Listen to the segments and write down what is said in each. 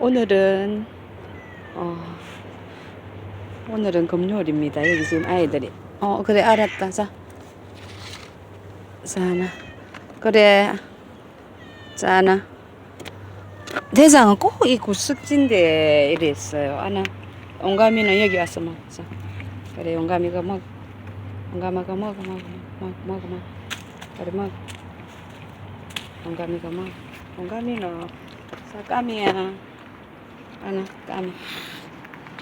오늘은 어, 오늘은 금요일입니다. 여기 지금 아이들이. 어 그래 알았다. 자, 자 하나. 그래. 자 하나. 대장은 꼭 이 구석진데 이랬어요. 하나. 용감이는 여기 와서 먹자. 그래 용감이가 먹 용감이가 먹어 먹어 먹어 먹어 먹어. 그래 먹어. 용감이가 먹어. 용감이는 자 까미야 하나 까미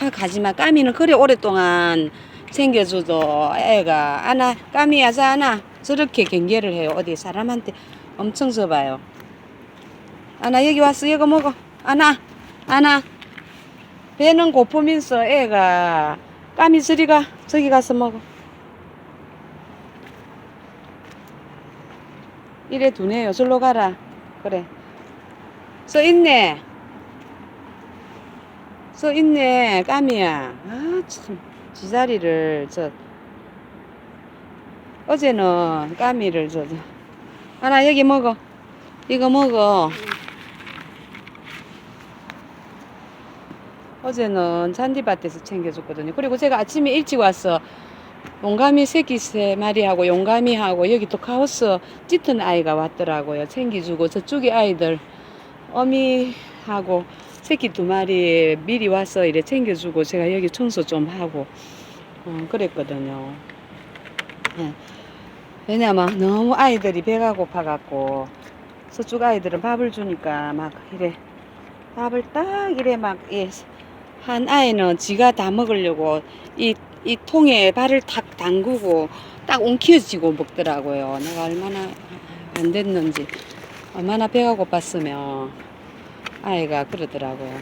아 가지마. 까미는 그래 오랫동안 챙겨줘도 애가 하나 까미야 자 하나. 저렇게 경계를 해요. 어디 사람한테. 엄청 져봐요. 하나 여기 왔어. 이거 먹어. 하나 하나. 배는 고프면서 애가 까미 저리 가. 저기 가서 먹어. 이래 두네요. 절로 가라. 그래. 써 있네 써 있네 까미야. 아 참. 지자리를 저 어제는 까미를 저, 저. 하나 여기 먹어. 이거 먹어. 어제는 잔디밭에서 챙겨줬거든요. 그리고 제가 아침에 일찍 와서 용감이 새끼 세 마리하고 용감이하고 여기 또 카오스 짙은 아이가 왔더라고요. 챙겨주고 저쪽에 아이들 어미하고 새끼 두 마리 미리 와서 이래 챙겨주고 제가 여기 청소 좀 하고 어, 그랬거든요. 예. 왜냐면 너무 아이들이 배가 고파갖고 서쪽 아이들은 밥을 주니까 막 이래 밥을 딱 이래 막 예, 한 아이는 지가 다 먹으려고 이, 이 통에 발을 탁 담그고 딱 웅켜지고 먹더라고요. 내가 얼마나 안 됐는지 얼마나 배가 고팠으면 아이가 그러더라고요.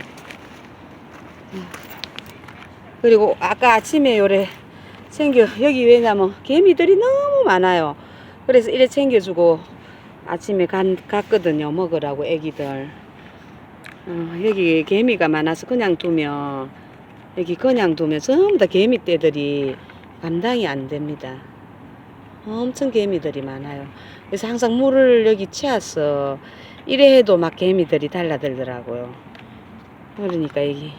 그리고 아까 아침에 요래 챙겨 여기 왜냐면 개미들이 너무 많아요. 그래서 이래 챙겨주고 아침에 간, 갔거든요. 먹으라고 애기들. 어, 여기 개미가 많아서 그냥 두면 여기 그냥 두면 전부 다 개미 떼들이 감당이 안 됩니다. 엄청 개미들이 많아요. 그래서 항상 물을 여기 치어서 이래 해도 막 개미들이 달라들더라고요. 그러니까 여기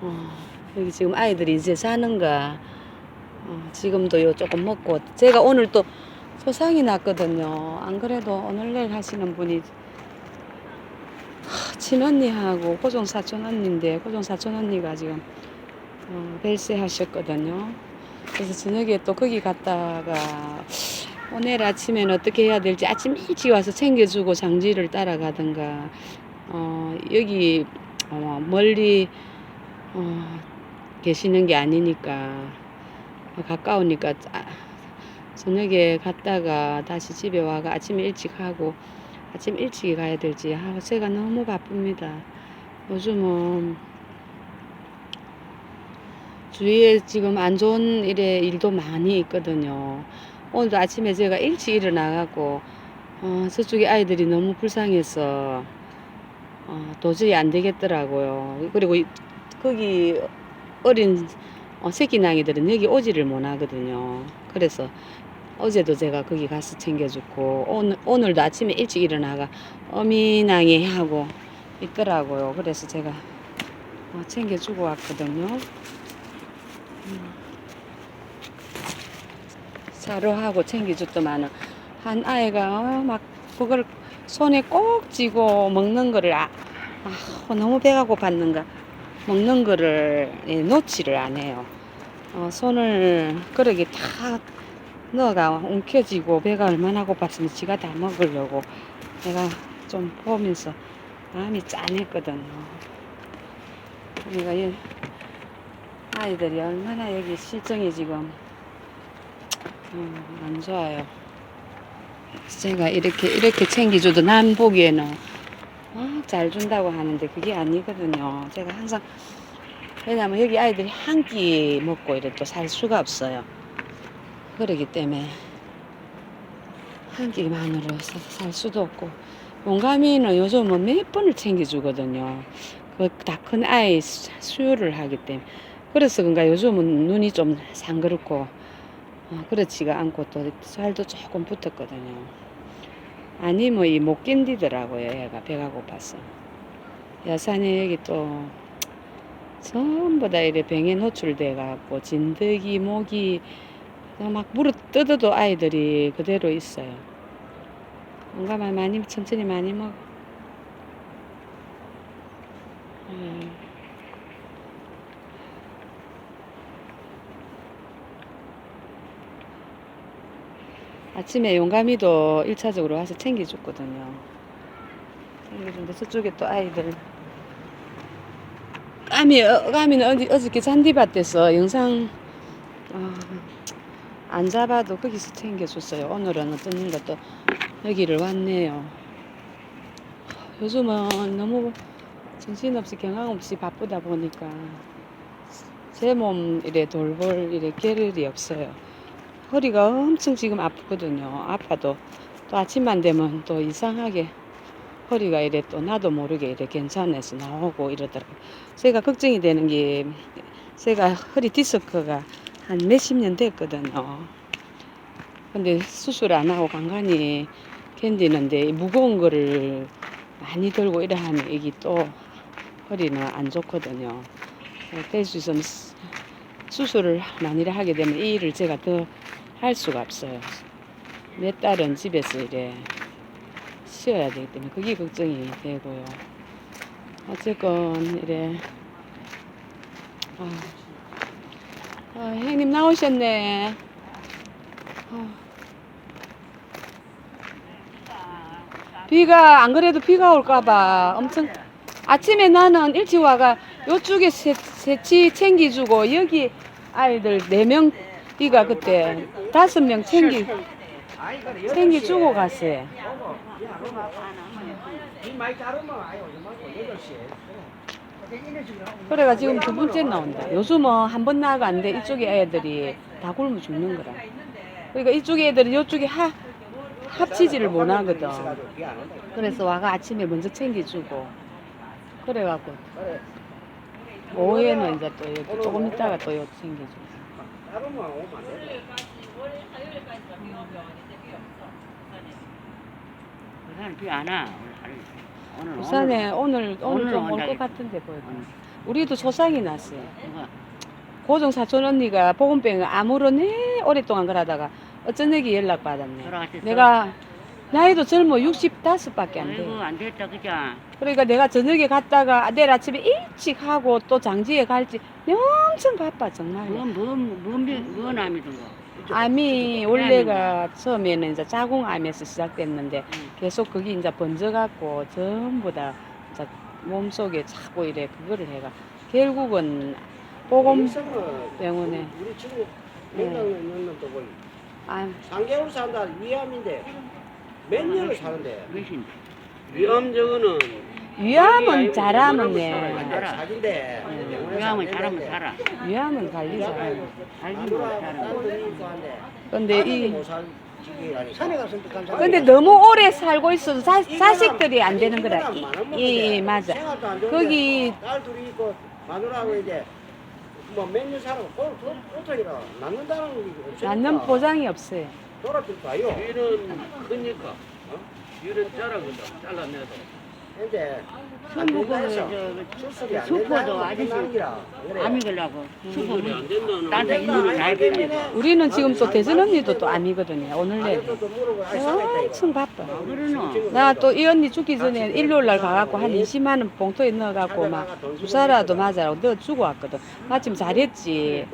어, 여기 지금 아이들이 이제 자는가 어, 지금도 요 조금 먹고 제가 오늘 또 소상이 났거든요. 안 그래도 오늘 내일 하시는 분이 하, 친언니하고 고종 사촌 언니인데 고종 사촌 언니가 지금 어, 벨세 하셨거든요. 그래서 저녁에 또 거기 갔다가 오늘 아침에는 어떻게 해야 될지 아침 일찍 와서 챙겨주고 장지를 따라가든가 어, 여기 어, 멀리 어, 계시는 게 아니니까 가까우니까 아, 저녁에 갔다가 다시 집에 와가 아침에 일찍 하고 아침 일찍 가야 될지 아, 제가 너무 바쁩니다. 요즘은 주위에 지금 안 좋은 일에 일도 많이 있거든요. 오늘도 아침에 제가 일찍 일어나갖고 어, 저쪽에 아이들이 너무 불쌍해서 어, 도저히 안 되겠더라고요. 그리고 이- 거기 어린 어, 새끼 낭이들은 여기 오지를 못하거든요. 그래서 어제도 제가 거기 가서 챙겨줬고 오늘, 오늘도 아침에 일찍 일어나가 어미낭이 하고 있더라고요. 그래서 제가 어, 챙겨주고 왔거든요. 사료하고 챙겨줬더만은 한 아이가 어, 막 그걸 손에 꼭 쥐고 먹는 거를 아, 아, 너무 배가 고팠는가 먹는 거를 예, 놓지를 안 해요. 어, 손을 그러게 다 넣어가 움켜쥐고 배가 얼마나 고팠으면 지가 다 먹으려고 내가 좀 보면서 마음이 짠했거든요. 그러니까 이 아이들이 얼마나 여기 실정이 지금 음, 안 좋아요. 제가 이렇게 이렇게 챙겨줘도 남 보기에는 어, 잘 준다고 하는데 그게 아니거든요. 제가 항상 왜냐면 여기 아이들이 한 끼 먹고 이래 또 살 수가 없어요. 그러기 때문에 한 끼만으로 사- 살 수도 없고 용감이는 요즘은 몇 번을 챙겨주거든요. 그 다 큰 아이 수- 수유를 하기 때문에 그래서 그런가 요즘은 눈이 좀 상그렇고 어, 그렇지가 않고 또 살도 조금 붙었거든요. 아니면 이못 견디더라고요. 얘가 배가 고파서. 야산에 여기 또 전부 다 이래 병에 노출돼 갖고 진드기 모기 막 물어 뜯어도 아이들이 그대로 있어요. 뭔가만 많이 천천히 많이 먹어. 음. 아침에 용감이도 1차적으로 와서 챙겨줬거든요. 챙겨준데 저쪽에 또 아이들 까미, 어, 까미는 어디, 어저께 잔디밭에서 영상 어, 안 잡아도 거기서 챙겨줬어요. 오늘은 어떤 것도 여기를 왔네요. 요즘은 너무 정신없이 경황없이 바쁘다 보니까 제 몸 이래 돌볼 이래 겨를이 없어요. 허리가 엄청 지금 아프거든요. 아파도 또 아침만 되면 또 이상하게 허리가 이래 또 나도 모르게 이래 괜찮아서 나오고 이러더라고요. 제가 걱정이 되는 게 제가 허리 디스크가 한 몇십 년 됐거든요. 근데 수술 안 하고 간간히 견디는데 무거운 거를 많이 들고 이래 하면 이게 또 허리는 안 좋거든요. 될수 있으면 수- 수술을 만일에 하게 되면 이 일을 제가 더 할 수가 없어요. 몇 달은 집에서 이래 쉬어야 되기 때문에 그게 걱정이 되고요. 어쨌건 이래 아, 아, 형님 나오셨네. 아. 비가 안 그래도 비가 올까봐 엄청 아침에 나는 일찍 와가 요쪽에 새, 새치 챙겨주고 여기 아이들 네명 비가 그때 다섯 명 챙기 갔어요. 아유, 이만큼 8시에. 그래가 지금 두 번째 나온다. 요즘은 한 번 나가 안 돼. 이쪽에 애들이 다 굶어 죽는 거라. 그러니까 이쪽에 애들은 이쪽에 하, 합치지를 못 하거든. 그래서 와가 아침에 먼저 챙겨주고 그래갖고 그래. 오후에는 이제 또 이렇게 조금 있다가 또 챙겨주고. 자르면 오면 안 돼. 부산 비안 와. 오늘 부산에 오늘 오늘 좀 올 것. 같은데 보여. 오늘. 우리도 소상이 났어요. 누가 고정 사촌 언니가 보건병 암으로 네 오랫동안 그러다가 어쩐 얘기 연락 받았네. 돌아가셨어? 내가 나이도 젊어 65밖에 안 아이고 돼. 안 됐다 그죠? 그러니까 내가 저녁에 갔다가 내일 아침에 일찍 하고 또 장지에 갈지 엄청 바빠 정말. 뭐뭐뭐뭐 남이던 거. 암이 원래가 처음에는 이제 자궁암에서 시작됐는데 응. 계속 그게 이제 번져갖고 전부 다 이제 몸속에 자꾸 이래 그거를 해가 결국은 보건 병원에 우리 친구 네. 있는 놈도 거의 암 3개월 산다 위암인데 몇 년을 사는데 몇인? 위암 저거는 위암은 잘하면 네 살아. 사진데. 위암은 잘하면 살아. 위암은 관리 잘하네 알지 뭐 잘하면. 근데 이 산에 가서 또 근데 너무 오래 살고 있어서 자, 자식들이 안 되는 거라. 이, 이, 이 맞아. 거기 딸 둘이 있고 마누라하고 이제 뭐몇년 살고 어떻게라 낳는다는 게 없으니까. 낳는 보장이 없어요. 돌아줄 거요. 뒤는 크니까 어? 뒤는 자라거든 잘라내도 저 수술이 안 수포도 아저씨. 암이 걸라고 된다는 나한테 잘 배우니까. 우리는 지금 또 대선 언니도 또 암이거든요 오늘 내일. 엄청 바빠 그러노. 나또 이 언니 죽기 전에 일요일 날 가갖고 한 20만 원 봉투에 넣어갖고 막 주사라도 맞아라고 넣어 주고 왔거든. 마침 잘했지.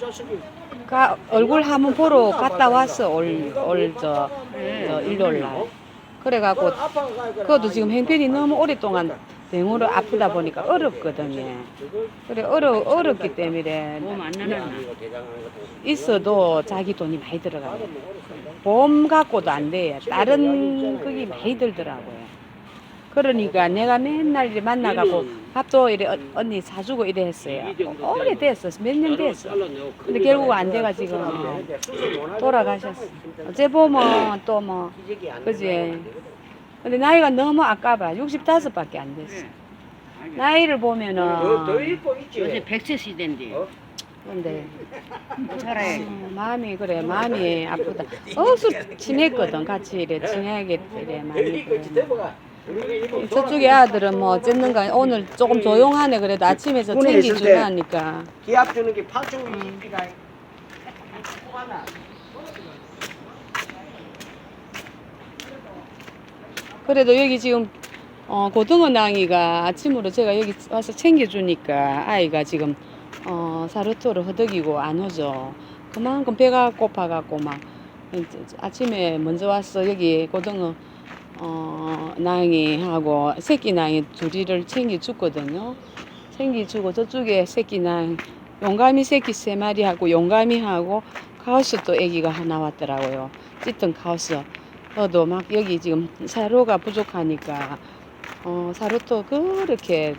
자식이 가, 얼굴 한번 보러 갔다 왔어 올 올 저 저 일요일 날. 그래갖고. 그것도 지금 행편이 너무 오랫동안 병으로 아프다 보니까 어렵거든요. 그래 어려 어렵기 때문에 있어도 자기 돈이 많이 들어가요. 보험 갖고도 안 돼요. 다른 그게 많이 들더라고요. 그러니까 내가 맨날 이렇게 만나가고 밥도 이래 어- 언니 사주고 이래 했어요. 오래됐어. 몇 년 됐어. 근데 결국 안 돼가 지금 돌아가셨어. 어째 보면 또 뭐, 그지? 근데 나이가 너무 아까봐. 65밖에 안 됐어. 나이를 보면은, 더더 있고 있지. 요새 백세 시대인데 어? 근데, 살아야 어, 마음이 그래, 마음이 아프다. 어수 친했거든. 같이 이래 친하게 이래 더 많이. 그래. 대보가 저쪽에 아들은 뭐 어쨌는가 오늘 조금 조용하네 그래도 아침에 저 군에 있을 때. 챙기주라니까 기합 주는 게 8초 음. 20기가 그래도 여기 지금 어, 고등어 낭이가 아침으로 제가 여기 와서 챙겨주니까 아이가 지금 어, 사르토를 허덕이고 안 오죠. 그만큼 배가 고파갖고 막 이제 아침에 먼저 와서 여기 고등어 어, 낭이 하고 새끼 낭이 둘이를 챙겨주거든요. 챙겨주고 저쪽에 새끼 낭 용감이 새끼 세 마리 하고 용감이 하고 카우스 또 아기가 하나 왔더라고요. 짙은 카우스. 저도 막 여기 지금 사료가 부족하니까 어, 사료도 그렇게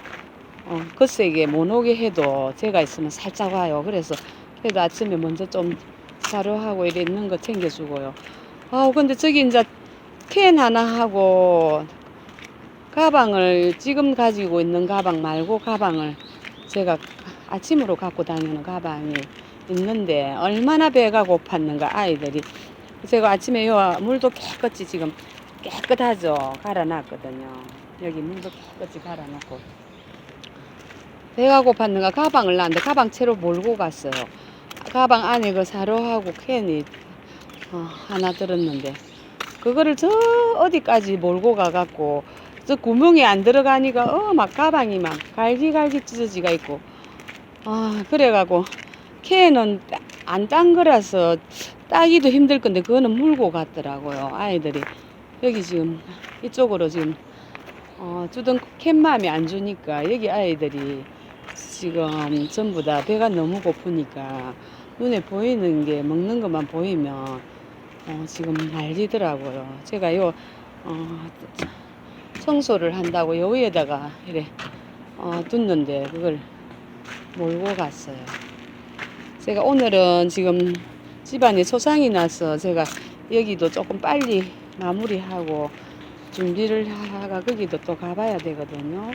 어, 거세게 못 오게 해도 제가 있으면 살짝 와요. 그래서 그래도 아침에 먼저 좀 사료하고 이래 있는 거 챙겨주고요. 아 근데 저기 이제 캔 하나 하고 가방을 지금 가지고 있는 가방 말고 가방을 제가 아침으로 갖고 다니는 가방이 있는데 얼마나 배가 고팠는가 아이들이. 제가 아침에 요 물도 깨끗이 지금 깨끗하죠? 갈아놨거든요. 여기 물도 깨끗이 갈아놓고. 배가 고팠는가 가방을 놨는데 가방 채로 몰고 갔어요. 가방 안에 그 사료하고 캔이 어, 하나 들었는데 그거를 저 어디까지 몰고 가갖고 저 구멍에 안 들어가니까 어 막 가방이 막 갈기갈기 찢어지가 있고. 아 그래가고 캔은 안딴 거라서 따기도 힘들 건데 그거는 물고 갔더라고요 아이들이. 여기 지금 이쪽으로 지금 어, 주던 캔맘이 안 주니까 여기 아이들이 지금 전부 다 배가 너무 고프니까 눈에 보이는 게 먹는 것만 보이면 어, 지금 난리더라고요. 제가 요 어, 청소를 한다고 요 위에다가 이래 어, 뒀는데 그걸 몰고 갔어요. 제가 오늘은 지금 집안에 소상이 나서 제가 여기도 조금 빨리 마무리하고 준비를 하가 거기도 또 가봐야 되거든요.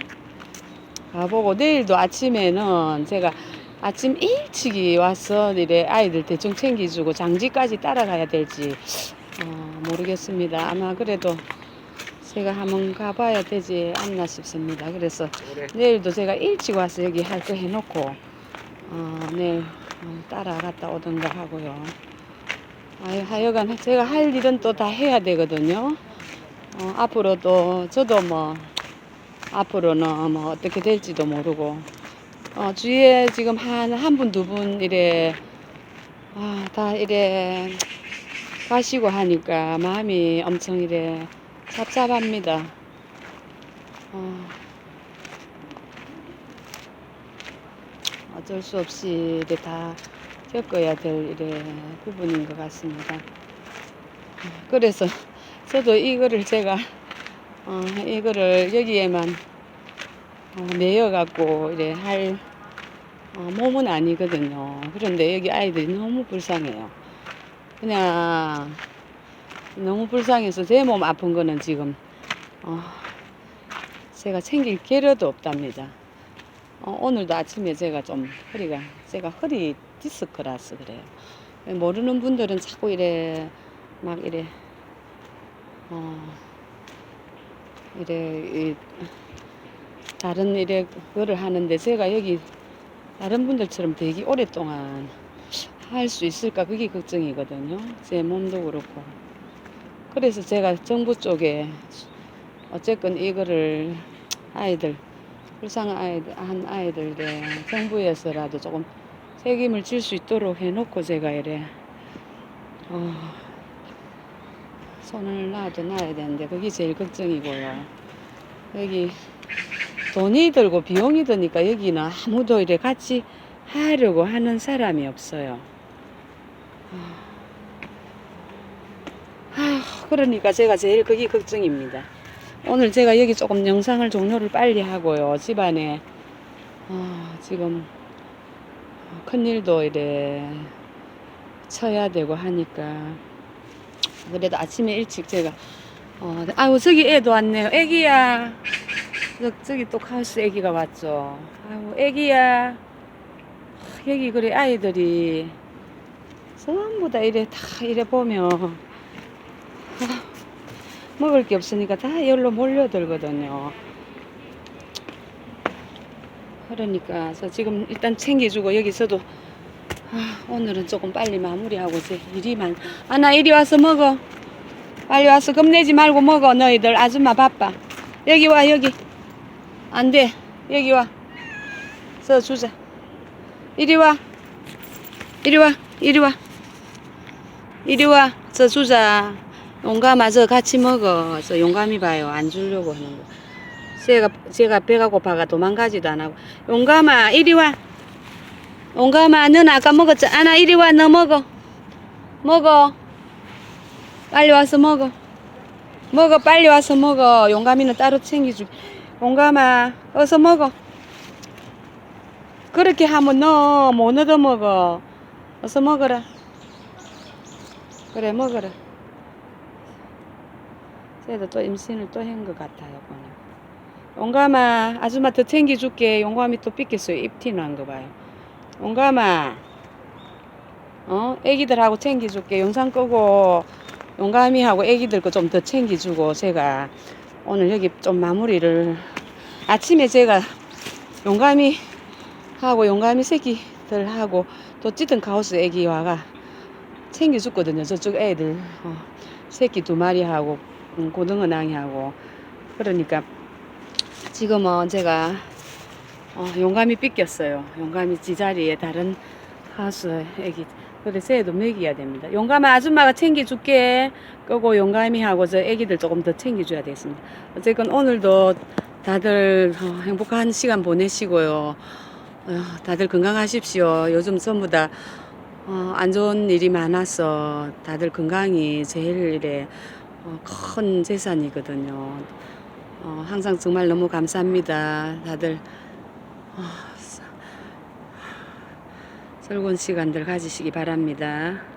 가보고 내일도 아침에는 제가 아침 일찍이 와서 이래 아이들 대충 챙겨주고 장지까지 따라가야 될지 어, 모르겠습니다. 아마 그래도 제가 한번 가봐야 되지 않나 싶습니다. 그래서 그래. 내일도 제가 일찍 와서 여기 할 거 해놓고 어, 내일 어, 따라갔다 오던가 하고요. 아, 하여간 제가 할 일은 또 다 해야 되거든요. 어, 앞으로도 저도 뭐 앞으로는 뭐 어떻게 될지도 모르고 어, 주위에 지금 한 한 분 두 분 이래 아, 다 이래 가시고 하니까 마음이 엄청 이래 찹찹합니다. 어, 어쩔 수 없이 이래 다 겪어야 될 이래 부분인 것 같습니다. 그래서 저도 이거를 제가 어, 이거를 여기에만 어, 매여 갖고 이래 할 어, 몸은 아니거든요. 그런데 여기 아이들이 너무 불쌍해요. 그냥 너무 불쌍해서 제 몸 아픈 거는 지금 어, 제가 챙길 게려도 없답니다. 어, 오늘도 아침에 제가 좀 허리가 제가 허리 디스크라서 그래요. 모르는 분들은 자꾸 이래 막 이래 어 이래 이, 다른 이래 그거를 하는데 제가 여기 다른 분들처럼 되게 오랫동안 할 수 있을까 그게 걱정이거든요. 제 몸도 그렇고. 그래서 제가 정부 쪽에 어쨌건 이거를 아이들 불쌍한 아이들 한 아이들에 정부에서라도 조금 책임을 질 수 있도록 해놓고 제가 이래 어, 손을 놔도 놔야 되는데 그게 제일 걱정이고요. 여기 돈이 들고 비용이 드니까 여기는 아무도 이래 같이 하려고 하는 사람이 없어요. 아, 그러니까 제가 제일 그게 걱정입니다. 오늘 제가 여기 조금 영상을 종료를 빨리 하고요. 집안에 아, 지금 큰일도 이래 쳐야 되고 하니까 그래도 아침에 일찍 제가 어, 아유 저기 애도 왔네요. 애기야. 저, 저기 또 카우스 애기가 왔죠. 아유 애기야. 여기 그래 아이들이 전부 다 이래 다 이래 보면 아, 먹을 게 없으니까 다 열로 몰려들거든요. 그러니까 저 지금 일단 챙겨주고 여기서도 아, 오늘은 조금 빨리 마무리하고 이제 일이 많. 아나 이리 와서 먹어. 빨리 와서 겁내지 말고 먹어 너희들 아줌마 바빠. 여기 와 여기. 안 돼. 여기 와. 서 주자. 이리 와. 이리 와. 이리 와. 이리 와. 저 주자. 용감아 저 같이 먹어. 저 용감이 봐요. 안 주려고 하는 거. 제가 제가 배가 고파가 도망가지도 안 하고. 용감아 이리 와. 용감아 너는 아까 먹었잖아. 아나 이리 와. 너 먹어. 먹어. 빨리 와서 먹어. 먹어 빨리 와서 먹어. 용감이는 따로 챙겨줄게. 용감아 어서 먹어. 그렇게 하면 너 못 얻어 먹어. 어서 먹어라. 그래 먹어라. 쟤도 또 임신을 또 한 것 같아요 보니. 용감아 아줌마 더 챙겨줄게. 용감이 또 삐겠어요. 입티 난 거 봐요. 용감아 어 애기들하고 챙겨줄게. 영상 끄고 용감이하고 애기들 거 좀 더 챙겨주고 제가 오늘 여기 좀 마무리를 아침에 제가 용감이 하고 용감이 새끼들 하고 또 찌든 카오스 애기 와가 챙겨줬거든요. 저쪽 애들 어, 새끼 두 마리 하고 음, 고등어 낭이 하고 그러니까 지금은 제가 어, 용감이 삐꼈어요. 용감이 지자리에 다른 하수 애기 그래서 애도 먹여야 됩니다. 용감아 아줌마가 챙겨줄게. 끄고 용감이 하고 저 애기들 조금 더 챙겨줘야 되겠습니다. 어쨌건 오늘도 다들 어, 행복한 시간 보내시고요. 어, 다들 건강하십시오. 요즘 전부 다 어, 안 좋은 일이 많아서 다들 건강이 제일 큰 재산이거든요. 어, 항상 정말 너무 감사합니다. 다들 어, 즐거운 시간들 가지시기 바랍니다.